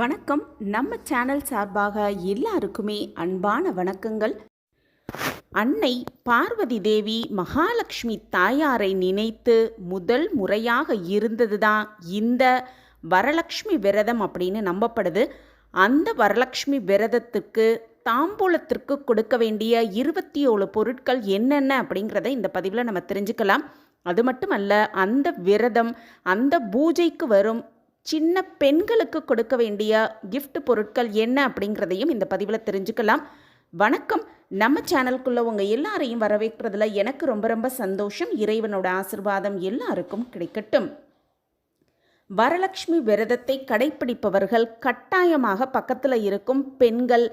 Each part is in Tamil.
வணக்கம். நம்ம சேனல் சார்பாக எல்லாருக்குமே அன்பான வணக்கங்கள். அன்னை பார்வதி தேவி மகாலட்சுமி தாயாரை நினைத்து முதல் முறையாக இருந்ததுதான் இந்த வரலட்சுமி விரதம் அப்படின்னு நம்பப்படுது. அந்த வரலட்சுமி விரதத்துக்கு தாம்பூலத்திற்கு கொடுக்க வேண்டிய இருபத்தி ஏழு பொருட்கள் என்னென்ன அப்படிங்கிறத இந்த பதிவில் நம்ம தெரிஞ்சுக்கலாம். அது மட்டுமல்ல அந்த விரதம் அந்த பூஜைக்கு வரும் சின்ன பெண்களுக்கு கொடுக்க வேண்டிய கிஃப்ட் பொருட்கள் என்ன அப்படிங்கிறதையும் இந்த பதிவில் தெரிஞ்சுக்கலாம். வணக்கம். நம்ம சேனலுக்குள்ள உங்கள் எல்லாரையும் வரவேற்கிறதுல எனக்கு ரொம்ப ரொம்ப சந்தோஷம். இறைவனோட ஆசிர்வாதம் எல்லாருக்கும் கிடைக்கட்டும். வரலட்சுமி விரதத்தை கடைப்பிடிப்பவர்கள் கட்டாயமாக பக்கத்தில் இருக்கும் பெண்கள்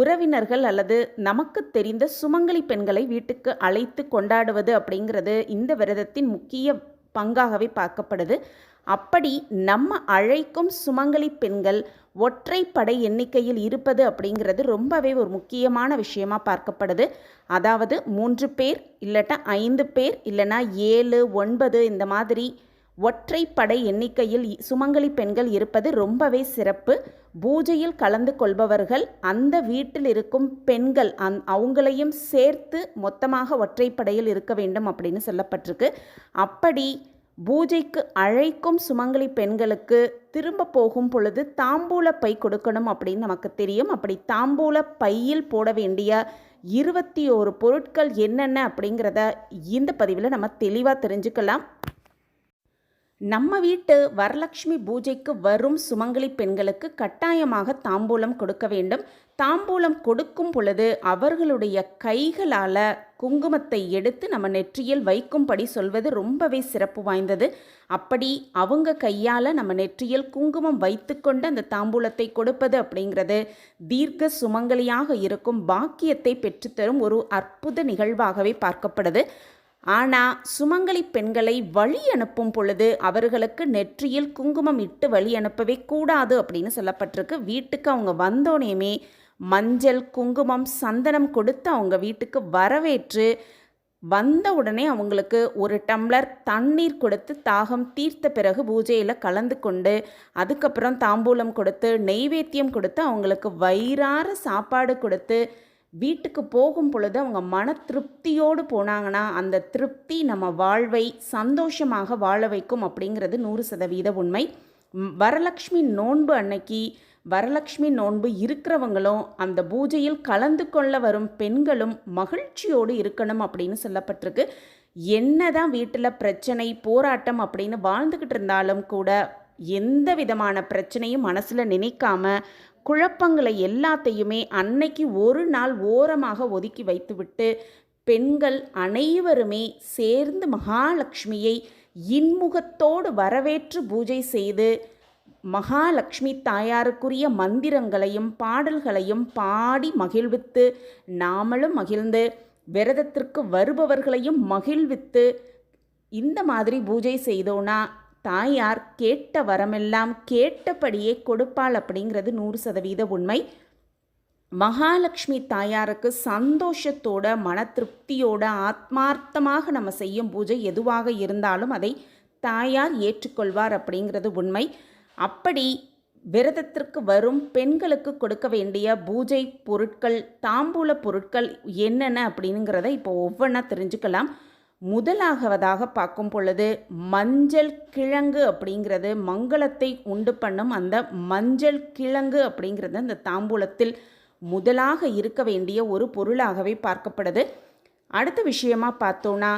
உறவினர்கள் அல்லது நமக்கு தெரிந்த சுமங்கலி பெண்களை வீட்டுக்கு அழைத்து கொண்டாடுவது அப்படிங்கிறது இந்த விரதத்தின் முக்கிய பங்காகவே பார்க்கப்படுது. அப்படி நம்ம அழைக்கும் சுமங்கலி பெண்கள் ஒற்றைப்படை எண்ணிக்கையில் இருப்பது அப்படிங்கிறது ரொம்பவே ஒரு முக்கியமான விஷயமா பார்க்கப்படுது. அதாவது மூன்று பேர் இல்லட்டா ஐந்து பேர் இல்லைன்னா ஏழு ஒன்பது இந்த மாதிரி ஒற்றைப்படை எண்ணிக்கையில் இ- சுமங்கலி பெண்கள் இருப்பது ரொம்பவே சிறப்பு. பூஜையில் கலந்து கொள்பவர்கள் அந்த வீட்டில் இருக்கும் பெண்கள் அந் அவங்களையும் சேர்த்து மொத்தமாக ஒற்றைப்படையில் இருக்க வேண்டும் அப்படின்னு சொல்லப்பட்டிருக்கு. அப்படி பூஜைக்கு அழைக்கும் சுமங்கலி பெண்களுக்கு திரும்ப போகும் பொழுது தாம்பூல பை கொடுக்கணும் அப்படின்னு நமக்கு தெரியும். அப்படி தாம்பூல பையில் போட வேண்டிய இருபத்தி ஓரு பொருட்கள் என்னென்ன அப்படிங்கிறத இந்த பதிவில் நம்ம தெளிவாக தெரிஞ்சுக்கலாம். நம்ம வீட்டு வரலட்சுமி பூஜைக்கு வரும் சுமங்கலி பெண்களுக்கு கட்டாயமாக தாம்பூலம் கொடுக்க வேண்டும். தாம்பூலம் கொடுக்கும் பொழுது அவர்களுடைய கைகளால் குங்குமத்தை எடுத்து நம்ம நெற்றியில் வைக்கும்படி சொல்வது ரொம்பவே சிறப்பு வாய்ந்தது. அப்படி அவங்க கையால் நம்ம நெற்றியில் குங்குமம் வைத்துக்கொண்டு அந்த தாம்பூலத்தை கொடுப்பது அப்படிங்கிறது தீர்க்க சுமங்கலியாக இருக்கும் பாக்கியத்தை பெற்றுத்தரும் ஒரு அற்புத நிகழ்வாகவே பார்க்கப்படுது. ஆனால் சுமங்கலி பெண்களை வழி அனுப்பும் பொழுது அவர்களுக்கு நெற்றியில் குங்குமம் இட்டு வழி அனுப்பவே கூடாது அப்படின்னு சொல்லப்பட்டிருக்கு. வீட்டுக்கு அவங்க வந்தோடனேயுமே மஞ்சள் குங்குமம் சந்தனம் கொடுத்து அவங்க வீட்டுக்கு வரவேற்று வந்த உடனே அவங்களுக்கு ஒரு டம்ளர் தண்ணீர் கொடுத்து தாகம் தீர்த்த பிறகு பூஜையில் கலந்து கொண்டு அதுக்கப்புறம் தாம்பூலம் கொடுத்து நெய்வேத்தியம் கொடுத்து அவங்களுக்கு வயிறார சாப்பாடு கொடுத்து வீட்டுக்கு போகும் பொழுது அவங்க மன திருப்தியோடு போனாங்கன்னா அந்த திருப்தி நம்ம வாழ்வை சந்தோஷமாக வாழ வைக்கும் அப்படிங்கிறது நூறு சதவீத உண்மை. வரலக்ஷ்மி நோன்பு அன்னைக்கு வரலக்ஷ்மி நோன்பு இருக்கிறவங்களும் அந்த பூஜையில் கலந்து கொள்ள வரும் பெண்களும் மகிழ்ச்சியோடு இருக்கணும் அப்படின்னு சொல்லப்பட்டிருக்கு. என்னதான் வீட்டில் பிரச்சனை போராட்டம் அப்படின்னு வாழ்ந்துக்கிட்டு இருந்தாலும் கூட எந்த விதமான பிரச்சனையும் மனசில் நினைக்காம குழப்பங்களை எல்லாத்தையுமே அன்னைக்கு ஒரு நாள் ஓரமாக ஒதுக்கி வைத்துவிட்டு பெண்கள் அனைவருமே சேர்ந்து மகாலட்சுமியை இன்முகத்தோடு வரவேற்று பூஜை செய்து மகாலட்சுமி தாயாருக்குரிய மந்திரங்களையும் பாடல்களையும் பாடி மகிழ்வித்து நாமளும் மகிழ்ந்து விரதத்திற்கு வருபவர்களையும் மகிழ்வித்து இந்த மாதிரி பூஜை செய்தோன்னா தாயார் கேட்ட வரமெல்லாம் கேட்டபடியே கொடுப்பாள் அப்படிங்கிறது நூறு சதவீத உண்மை. மகாலட்சுமி தாயாருக்கு சந்தோஷத்தோட மன திருப்தியோட ஆத்மார்த்தமாக நம்ம செய்யும் பூஜை எதுவாக இருந்தாலும் அதை தாயார் ஏற்றுக்கொள்வார் அப்படிங்கிறது உண்மை. அப்படி விரதத்திற்கு வரும் பெண்களுக்கு கொடுக்க வேண்டிய பூஜை பொருட்கள் தாம்பூல பொருட்கள் என்னென்ன அப்படிங்கிறத இப்போ ஒவ்வொன்றா தெரிஞ்சுக்கலாம். முதலாகவதாக பார்க்கும் பொழுது மஞ்சள் கிழங்கு அப்படிங்கிறது மங்களத்தை உண்டு பண்ணும் அந்த மஞ்சள் கிழங்கு அப்படிங்கிறது அந்த தாம்பூலத்தில் முதலாக இருக்க வேண்டிய ஒரு பொருளாகவே பார்க்கப்படுது. அடுத்த விஷயமா பார்த்தோன்னா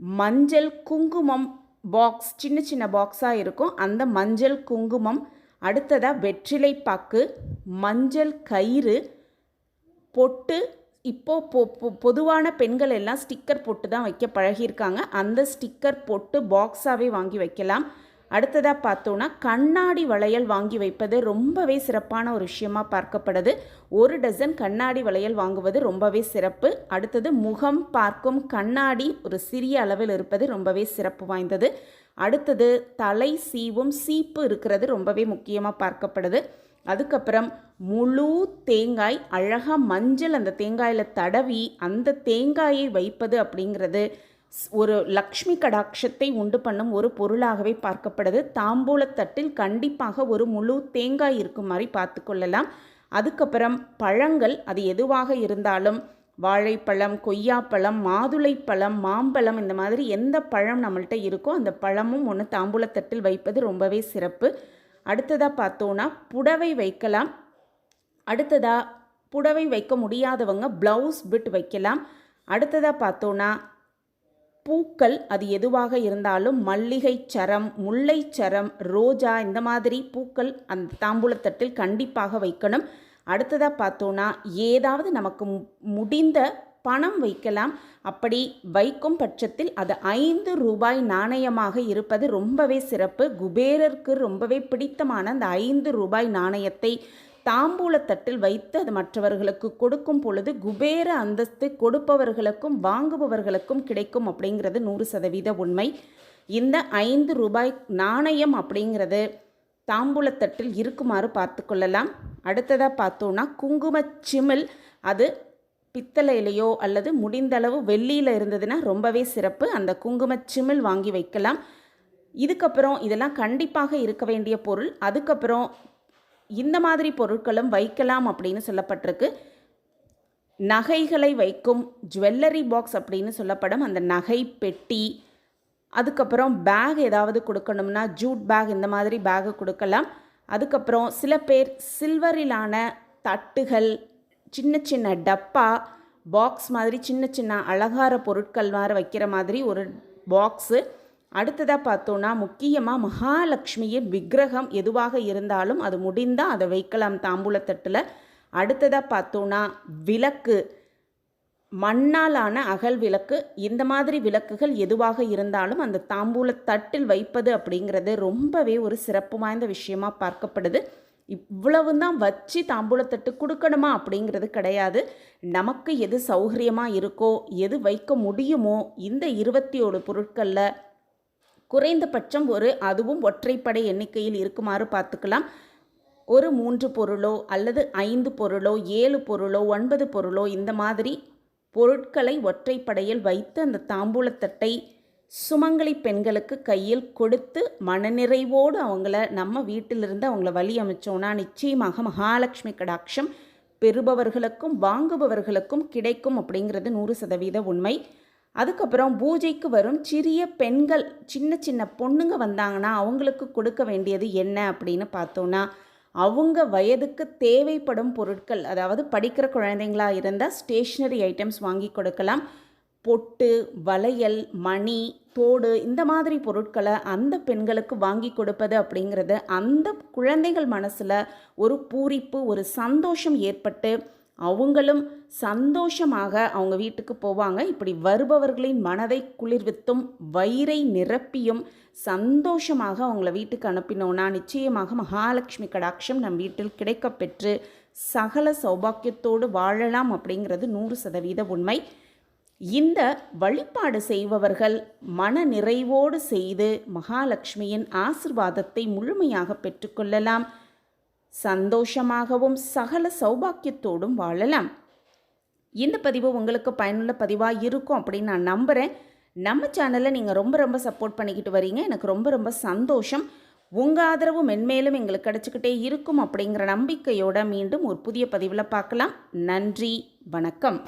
மஞ்சள் குங்குமம் பாக்ஸ் சின்ன சின்ன பாக்ஸாக இருக்கும். அந்த மஞ்சள் குங்குமம் அடுத்ததாக வெற்றிலை பாக்கு மஞ்சள் கயிறு பொட்டு இப்போ பொ பொ- பொதுவான பெண்கள் எல்லாம் ஸ்டிக்கர் போட்டு தான் வைக்க பழகியிருக்காங்க. அந்த ஸ்டிக்கர் போட்டு பாக்ஸாகவே வாங்கி வைக்கலாம். அடுத்ததாக பார்த்தோன்னா கண்ணாடி வளையல் வாங்கி வைப்பது ரொம்பவே சிறப்பான ஒரு விஷயமா பார்க்கப்படுது ஒரு டசன் கண்ணாடி வளையல் வாங்குவது ரொம்பவே சிறப்பு. அடுத்தது முகம் பார்க்கும் கண்ணாடி ஒரு சிறிய அளவில் இருப்பது ரொம்பவே சிறப்பு வாய்ந்தது. அடுத்தது தலை சீவும் சீப்பு இருக்கிறது ரொம்பவே முக்கியமாக பார்க்கப்படுது அதுக்கப்புறம் முழு தேங்காய் அழகாக மஞ்சள் அந்த தேங்காயில் தடவி அந்த தேங்காயை வைப்பது அப்படிங்கிறது ஸ்- ஒரு லக்ஷ்மி கடாட்சத்தை உண்டு பண்ணும் ஒரு பொருளாகவே பார்க்கப்படுது. தாம்பூலத்தட்டில் கண்டிப்பாக ஒரு முழு தேங்காய் இருக்கும் மாதிரி பார்த்து கொள்ளலாம். அதுக்கப்புறம் பழங்கள் அது எதுவாக இருந்தாலும் வாழைப்பழம் கொய்யாப்பழம் மாதுளைப்பழம் மாம்பழம் இந்த மாதிரி எந்த பழம் நம்மள்கிட்ட இருக்கோ அந்த பழமும் ஒன்று தாம்பூலத்தட்டில் வைப்பது ரொம்பவே சிறப்பு. அடுத்ததாக பார்த்தோன்னா புடவை வைக்கலாம். அடுத்ததாக புடவை வைக்க முடியாதவங்க ப்ளவுஸ் பிட் வைக்கலாம். அடுத்ததாக பார்த்தோன்னா பூக்கள் அது எதுவாக இருந்தாலும் மல்லிகை சரம் முல்லை சரம் ரோஜா இந்த மாதிரி பூக்கள் அந்த தாம்பூலத்தட்டில் கண்டிப்பாக வைக்கணும். அடுத்ததாக பார்த்தோன்னா ஏதாவது நமக்கு முடிந்த பணம் வைக்கலாம். அப்படி வைக்கும் பட்சத்தில் அது ஐந்து ரூபாய் நாணயமாக இருப்பது ரொம்பவே சிறப்பு. குபேரருக்கு ரொம்பவே பிடித்தமான அந்த ஐந்து ரூபாய் நாணயத்தை தாம்பூலத்தட்டில் வைத்து அது மற்றவர்களுக்கு கொடுக்கும் பொழுது குபேர அந்தஸ்து கொடுப்பவர்களுக்கும் வாங்குபவர்களுக்கும் கிடைக்கும் அப்படிங்கிறது நூறு சதவீத உண்மை. இந்த ஐந்து ரூபாய் நாணயம் அப்படிங்கிறது தாம்பூலத்தட்டில் இருக்குமாறு பார்த்து கொள்ளலாம். அடுத்ததாக பார்த்தோன்னா குங்குமச் சிமிழ். அது பித்தளையிலையோ அல்லது முடிந்தளவு வெள்ளியில் இருந்ததுன்னா ரொம்பவே சிறப்பு. அந்த குங்குமச் சிமிழ் வாங்கி வைக்கலாம். இதுக்கப்புறம் இதெல்லாம் கண்டிப்பாக இருக்க வேண்டிய பொருள். அதுக்கப்புறம் இந்த மாதிரி பொருட்களும் வைக்கலாம் அப்படின்னு சொல்லப்பட்டிருக்கு. நகைகளை வைக்கும் ஜுவல்லரி பாக்ஸ் அப்படின்னு சொல்லப்படும். அந்த நகை பெட்டி அதுக்கப்புறம் பேக் ஏதாவது கொடுக்கணும்னா ஜூட் பேக் இந்த மாதிரி பேகை கொடுக்கலாம். அதுக்கப்புறம் சில பேர் சில்வரிலான தட்டுகள் சின்ன சின்ன டப்பா பாக்ஸ் மாதிரி சின்ன சின்ன அலங்கார பொருட்கள் மாதிரி வைக்கிற மாதிரி ஒரு பாக்ஸு அடுத்ததாக பார்த்தோன்னா முக்கியமாக மகாலட்சுமியின் விக்கிரகம் எதுவாக இருந்தாலும் அது முடிந்தால் அதை வைக்கலாம் தாம்பூலத்தட்டில். அடுத்ததாக பார்த்தோன்னா விளக்கு. மண்ணாலான அகல் விளக்கு. இந்த மாதிரி விளக்குகள் எதுவாக இருந்தாலும் அந்த தாம்பூல தட்டில் வைப்பது அப்படிங்கிறது ரொம்பவே ஒரு சிறப்பு வாய்ந்த விஷயமா பார்க்கப்படுது. இவ்வளவு தான் வச்சு தாம்பூலத்தட்டு கொடுக்கணுமா அப்படிங்கிறது கிடையாது. நமக்கு எது சௌகரியமாக இருக்கோ எது வைக்க முடியுமோ இந்த இருபத்தி ஏழு பொருட்களில் குறைந்தபட்சம் ஒரு அதுவும் ஒற்றைப்படை எண்ணிக்கையில் இருக்குமாறு பார்த்துக்கலாம். ஒரு மூன்று பொருளோ அல்லது ஐந்து பொருளோ ஏழு பொருளோ ஒன்பது பொருளோ இந்த மாதிரி பொருட்களை ஒற்றைப்படையில் வைத்து அந்த தாம்பூலத்தட்டை சுமங்கலி பெண்களுக்கு கையில் கொடுத்து மனநிறைவோடு அவங்கள நம்ம வீட்டிலிருந்து அவங்கள வழி அமைச்சோன்னா நிச்சயமாக மகாலட்சுமி கடாட்சம் பெறுபவர்களுக்கும் வாங்குபவர்களுக்கும் கிடைக்கும் அப்படிங்கிறது நூறு சதவீத உண்மை. அதுக்கப்புறம் பூஜைக்கு வரும் சிறிய பெண்கள் சின்ன சின்ன பொண்ணுங்க வந்தாங்கன்னா அவங்களுக்கு கொடுக்க வேண்டியது என்ன அப்படின்னு பார்த்தோன்னா அவங்க வயதுக்கு தேவைப்படும் பொருட்கள் அதாவது படிக்கிற குழந்தைங்களா இருந்தால் ஸ்டேஷ்னரி ஐட்டம்ஸ் வாங்கி கொடுக்கலாம். பொட்டு வளையல் மணி தோடு இந்த மாதிரி பொருட்களை அந்த பெண்களுக்கு வாங்கி கொடுப்பது அப்படிங்கிறது அந்த குழந்தைகள் மனசில் ஒரு பூரிப்பு ஒரு சந்தோஷம் ஏற்பட்டு அவங்களும் சந்தோஷமாக அவங்க வீட்டுக்கு போவாங்க. இப்படி வருபவர்களின் மனதை குளிர்வித்தும் வயிறை நிரப்பியும் சந்தோஷமாக அவங்கள வீட்டுக்கு அனுப்பினோன்னா நிச்சயமாக மகாலட்சுமி கடாட்சம் நம் வீட்டில் கிடைக்கப்பெற்று சகல சௌபாக்கியத்தோடு வாழலாம் அப்படிங்கிறது நூறு சதவீத உண்மை. இந்த வழிபாடு செய்பவர்கள் மன நிறைவோடு செய்து மகாலட்சுமியின் ஆசிர்வாதத்தை முழுமையாக பெற்றுக்கொள்ளலாம் சந்தோஷமாகவும் சகல சௌபாக்கியத்தோடும் வாழலாம். இந்த பதிவு உங்களுக்கு பயனுள்ள பதிவாக இருக்கும் அப்படின்னு நான் நம்புகிறேன் நம்ம சேனலை நீங்கள் ரொம்ப ரொம்ப சப்போர்ட் பண்ணிக்கிட்டு வரீங்க. எனக்கு ரொம்ப ரொம்ப சந்தோஷம். உங்கள் ஆதரவு மென்மேலும் எங்களுக்கு கிடச்சிக்கிட்டே இருக்கும் அப்படிங்கிற நம்பிக்கையோட மீண்டும் ஒரு புதிய பதிவில் பார்க்கலாம். நன்றி வணக்கம்.